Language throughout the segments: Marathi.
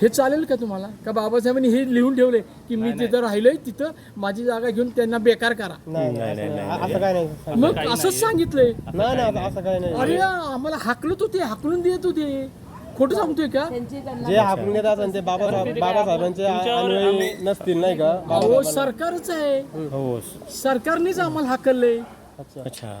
हे चालेल का तुम्हाला? का बाबासाहेबांनी हे लिहून ठेवले की मी जिथं राहिलोय तिथं माझी जागा घेऊन त्यांना बेकार करा. नाही नाही नाही नाही. असं काय नाही. मग असंच सांगितलंय. नाही नाही असं काय नाही. अरे आम्हाला हाकलत होते हाकलून देत होते. खोटं सांगतोय का? जे आपण घेत असेल ते बाबासाहेब बाबासाहेबांचे अनुयायी नसतील नाही का? अहो सरकारच आहे. हो. सरकारनेच आम्हाला हाकललंय. अच्छा.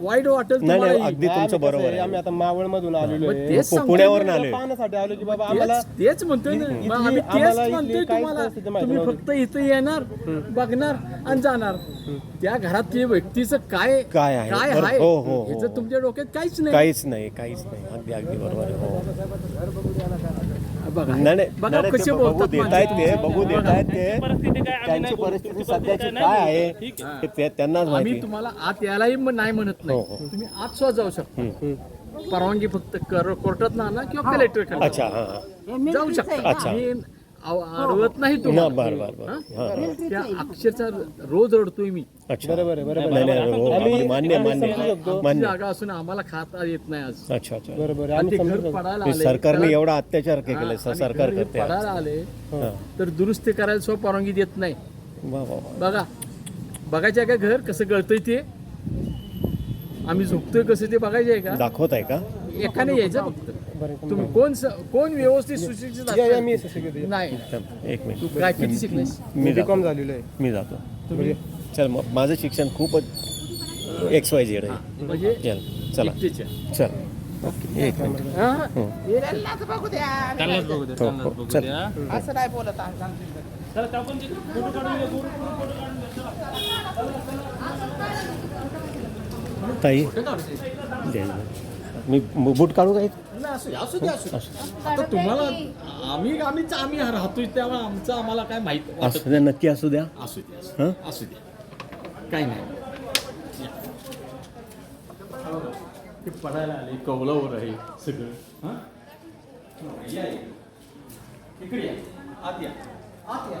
वाईट वाटेल नाही अगदी तुमचं बरोबर आम्ही आहे. आता मावळ मधून आलेलो मग आहे. तेच सांगतोय पुण्यावरून ना. आले. पाहण्यासाठी आलो की बाबा आम्हाला तेच तेच म्हणतोय ना. इथली- मग आम्ही आम्हाला तेच इथली म्हणतोय काहीच तुम्हाला. परिस्थिती माहिती तुम्ही नव्हती. फक्त इथं येणार बघणार आणि जाणार. त्या घरातल्या व्यक्तीचं काय काय आहे? काय बरं- आहे? हो, हो, हो. ह्याचं तुमच्या डोक्यात काहीच नाही. काहीच नाही काहीच नाही. अगदी अगदी बरोबर आहे. हो. बघा. नाही नाही बघा नाही, ते कसे बघू बोलतात देत माणसं. आहेत ते बघू देत आहेत ते. परिस्थिती काय? आम्ही त्यांची नाही बोलू. परिस्थिती सध्याची काय आहे. ते आम्ही तुम्हाला आत यायलाही म- नाही म्हणत नाही. हो, हो. तुम्ही आत सुद्धा जाऊ शकता. परवानगी फक्त कर- कोर्टात ना किंवा कलेक्टर अच्छा हा हा. जाऊ शकता. अच्छा. अडवत नाही ना तुम्हाला बर बर बर. हा? हा हा. त्या अक्षरचा रोज रडतोय मी. अच्छा. बरोबर आहे बरोबर नाही नाही हो, अगदी मान्य मान्य. आमची मान्य. जागा असून आम्हाला खाता येत नाही आज. अच्छा अच्छा. बरोबर आहे. आणि ते आम्ही घर समजू शकतो. पडायला हे आले. सरकारने एवढा अत्याचार आणि सरकार हे करते. पडायला आले हा. तर दुरुस्ती करायला सुद्धा परवानगी देत नाही. वा वा वा. बघा बघायचं आहे का घर? कसं गळतंय ते? आम्ही झोपतोय कसं ते बघायचं आहे का? दाखवत आहे का? एकाने यायचं फक्त. तुम्ही कोण स- कोण व्यवस्थित सुशिक्षित या- या, असेल? मी. नाही. एक तू मिनिट काय किती शिकलेस? मी जातो. कॉम झालेलं आहे. मी जातो. चल मग माझं शिक्षण खूपच एक्स वाय झेड आहे. म्हणजे? चल चला. चल. ओके एक मिनिट. हा? हो. त्यांनाच बघू द्या. हो, त्यांनाच हो, बघू चल. द्या. असं नाही बोलत. ताई. मी बूट काढू का? असू दे, असू दे, असू दे. आता तुम्हाला आम्ही आम्हीच आम्ही राहतोय त्यामुळे आमचं आम्हाला काय माहीत वाटत असू द्या नक्की असू द्या. असू दे असू हं? असू दे. काही नाही. ते पडायला आले कौलावर आहे सगळं. हं? या, या. इकडे या. आत या. आत या.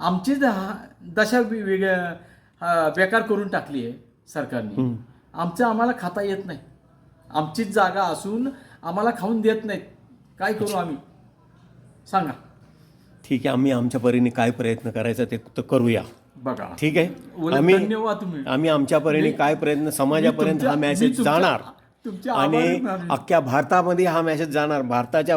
आमची दशा वेगळ्या बेकार करून टाकली आहे सरकारने. आमचं आम्हाला खाता येत नाही. आमचीच जागा असून आम्हाला खाऊन देत नाहीत. काय करू आम्ही? सांगा. ठीक आहे आम्ही आमच्या परीने काय प्रयत्न करायचा ते तर करूया. बघा. ठीक आहे? आम्ही धन्यवाद तुम्ही. आम्ही आमच्या परीने काय प्रयत्न समाजापर्यंत हा मेसेज जाणार. आणि. अख्ख्या भारतामध्ये हा मेसेज जाणार. भारताच्या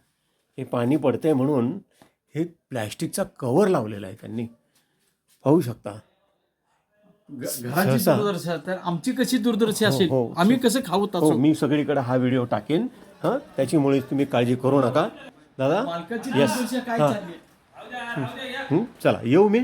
हे पाणी पडतंय म्हणून हे प्लॅस्टिकचा कवर लावलेला आहे त्यांनी. पाहू शकता. घराची सहसा. दुर्दशा तर आमची कशी दुर्दशा असेल? हो. आम्ही कसं खाऊ हो तसं? मी सगळीकडे हा व्हिडिओ टाकेन. हां? त्याच्यामुळे तुम्ही काळजी करू नका. दादा? मालकाची येस दुर्दशा काय हां. चालली हं, चला येऊ मी.